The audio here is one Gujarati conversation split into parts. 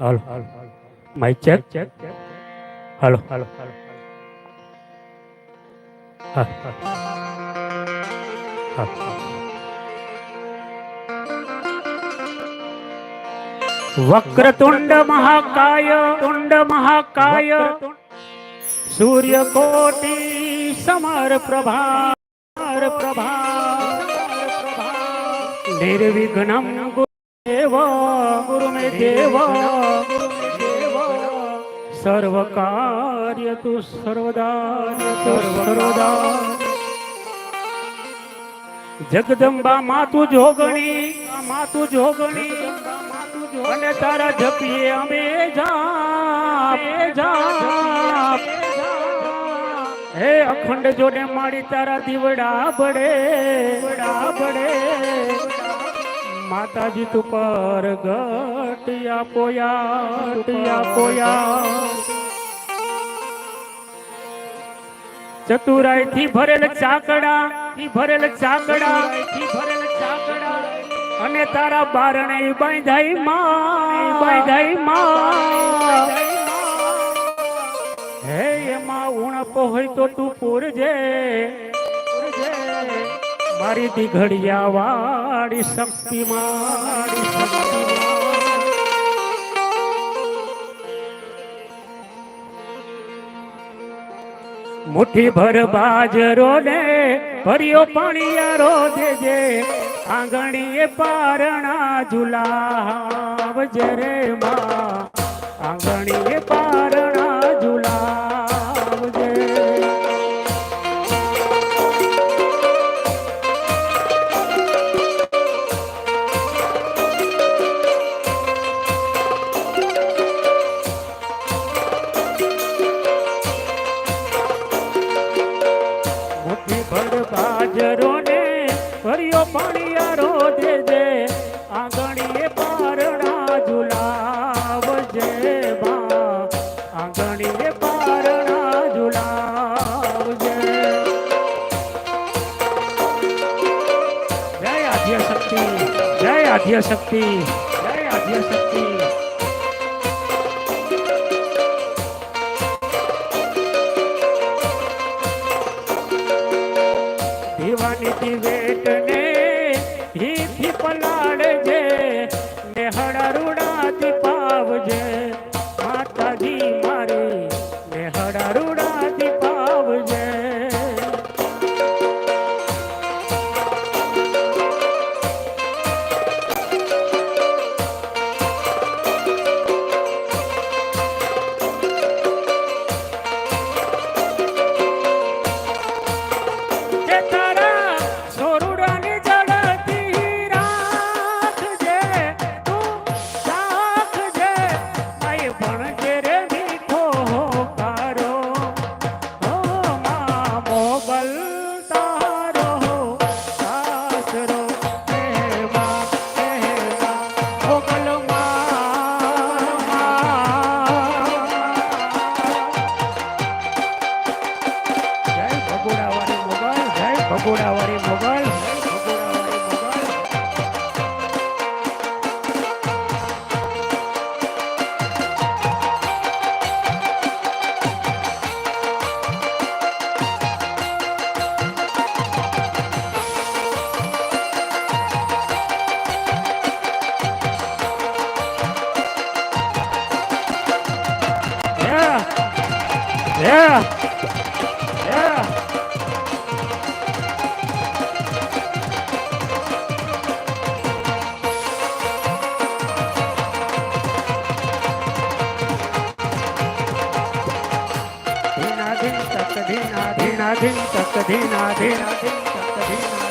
Hello. Mic check check hello. Hello હા. હા. હા વક્રતુંડ મહાકાય, તુંડ મહાકાય. સૂર્યકોટિ સમર પ્રભા પ્રભા નિર્વિઘ્નમ ગુરુદેવ ગુરુ દેવ, સર્વ કાર્ય તુ સર્વદા સર્વદા. જગદંબા માતુ જોગણી માતુ જોગણી, અને તારા જપીએ અમે જા હે અખંડ જોડે માડી તારા દીવડા બડે બડા બડે માતાજી તું પર ગટિયા પોયા ગટિયા પોયા. ચતુરાઈ થી ભરેલ ચાકડા, થી ભરેલ ચાકડા, થી ભરેલ ચાકડા. અને તારા બારણે બાંધાઈ માં બાંધાઈ માં. હે, એમાં ઉણપ હોય તો તું પૂરજે. મારી દીઘડિયા વાળી શક્તિ, મારી. મુઠ્ઠી ભર બાજરો ને ભર્યો પાણીયારો દેજે આંગણીએ પારણા ઝુલાવજે રે માં આંગણીએ આદ્ય શક્તિ. જય આદ્ય શક્તિ દીવાની દિવેટ tat dina dina din dina dina dina.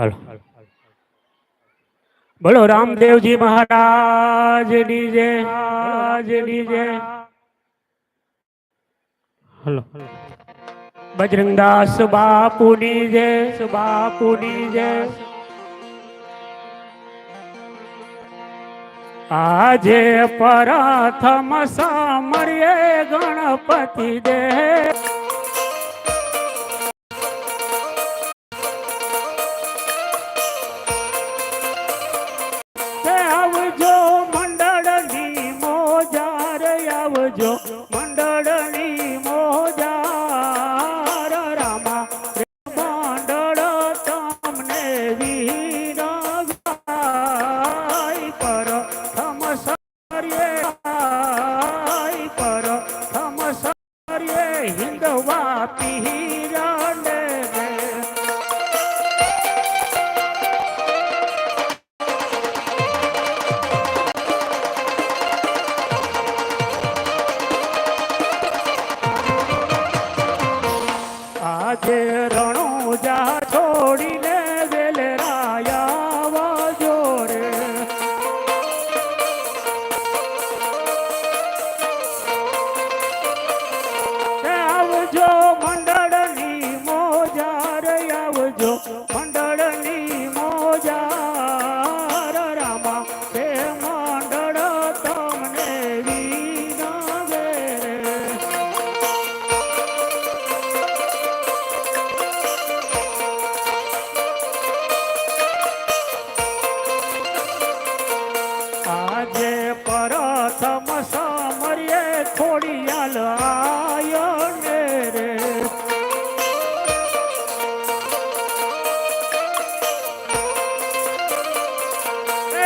Hello बोलो Ramdev ji Maharaj DJ DJ hello Bajrangdas Bapu DJ Bapu DJ आज प्रथम सा मरिए गणपति देव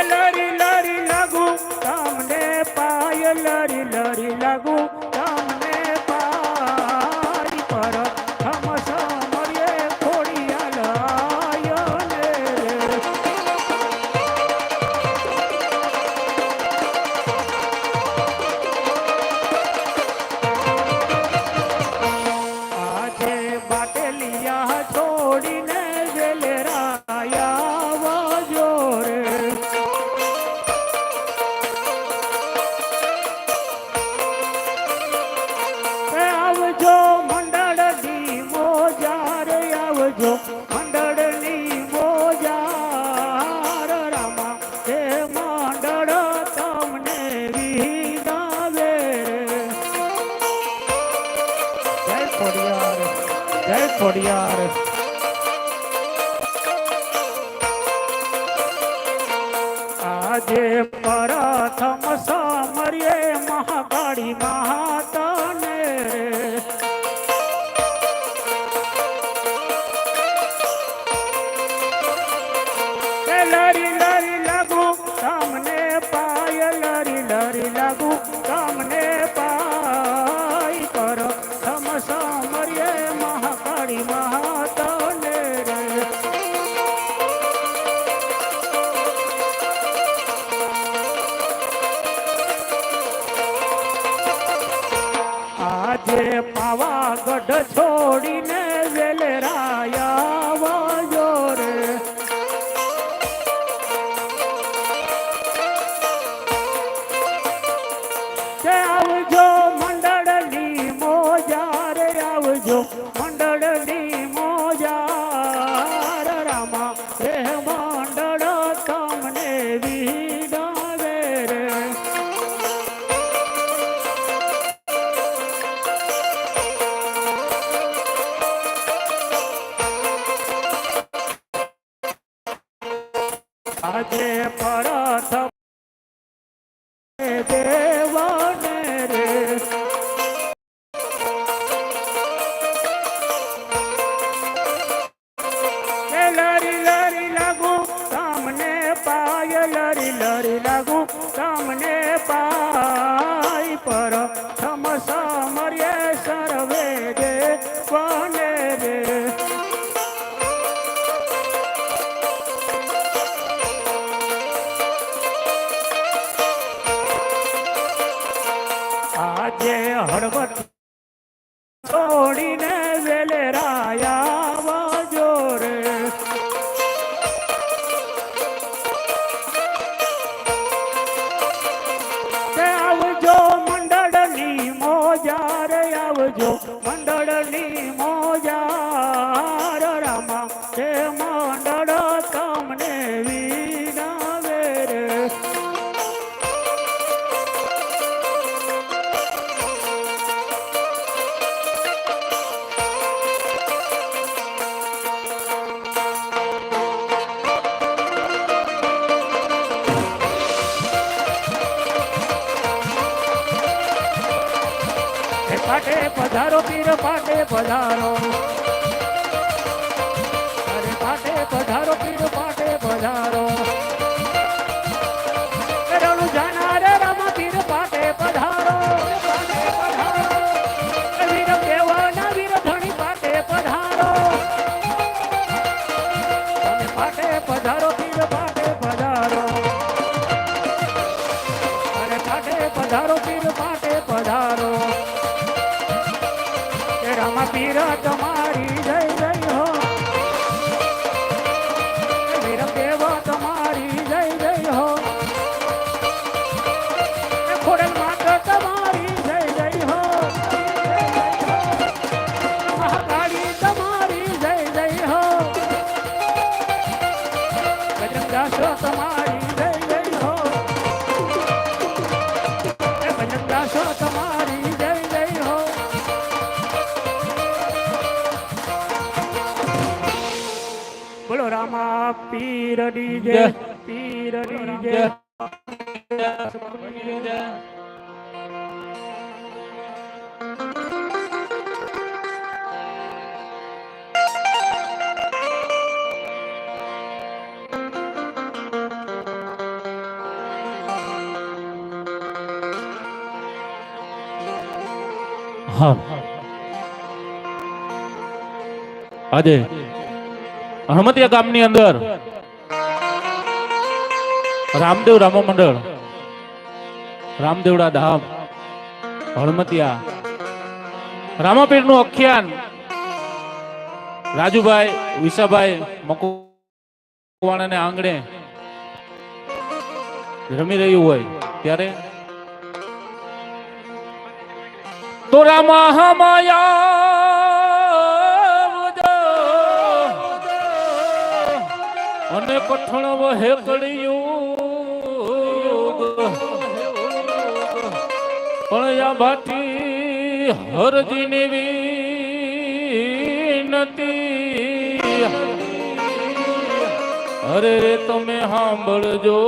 લારી લારી લાગુ. તમને પાય લારી લારી લાગુ. ricordiare. માટે પધારો. અરે માટે પધારો પીર Pira DJ Pira ya અરે અહમદ ગામની રામદેવ મંડળ, રામદેવડા ધામ, હળમતિયા રામાપીરનું અખ્યાન, રાજુભાઈ વિસાભાઈ મકુવાણાને આંગણે રમી રહ્યું હોય ત્યારે તો રામા માયા અને કઠણ વહે કળિયું પણ યાભાથી હરજીની વિનતી. અરે રે, તમે સાંભળજો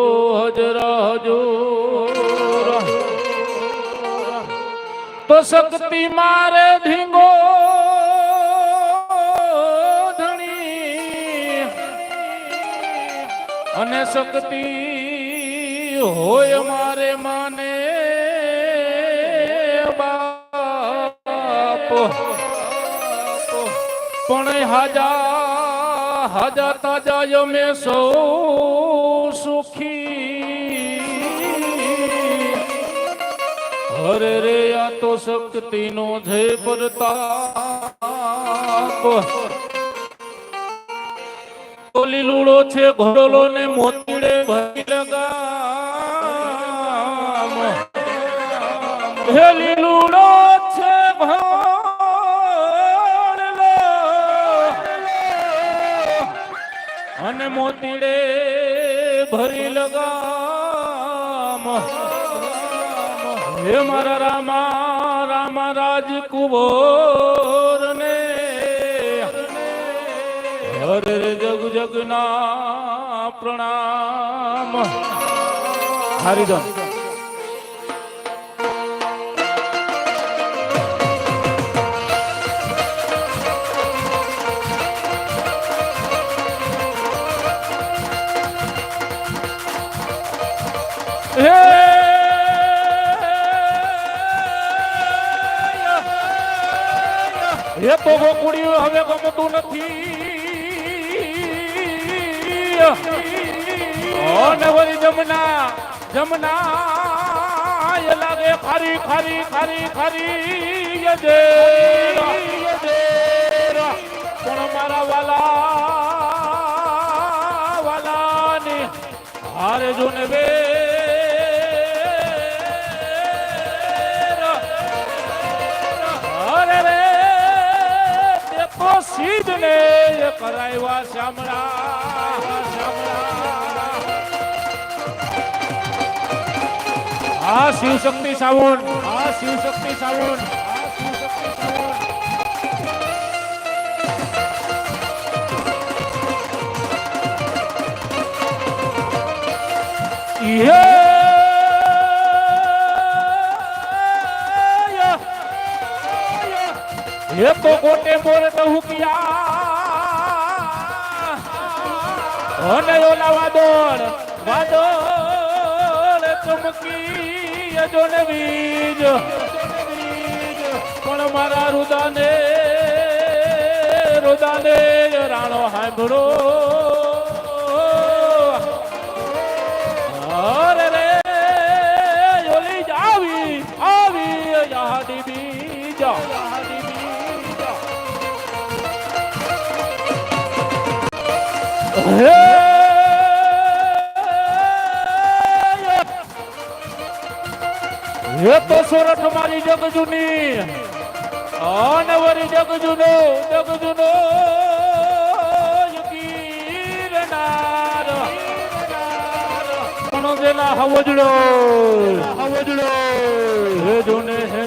હજરા હજો તો શક્તિ મારે ધીંગો અને શક્તિ હોય મારે માને પણ હાજા હાજા તાજા અમે સૌ સુખી. હરે રે, આ તો શક્તિનો છે પ્રતાપ. લીલુડો છે ઘોડલો ને મોતીડે ભરી લગામ મોતીડે ભરી લગામ. હે મારા રામા રામા રાજ કુબોર ને હરે જગ જગના પ્રણામ. હરિજન તો ગોકુડિયું હવે ગમતું નથી અને વળી જમના જમના એ લાગે ખારી ખારી ખારી ખારી યજે. પણ મારા વાલા, વાલાની હારે જો ને બે સીધ ને કરાવ્યા શામળા શામળા આ શિવ શક્તિ સાવણ આ શિવ શક્તિ સાવણ એ તો ગોટે મોર તો હુકિયા અને ઓલા વાદોળ વાદોળ ચમકી જો ને બીજ પણ મારા રુદાને રુદાને રાણો હાંભળો. હે! તો સુરત મારી જગ જૂની. અને વરી જગ જૂનો જગ જૂનો હવજડો હવજડો. હે જૂને, હે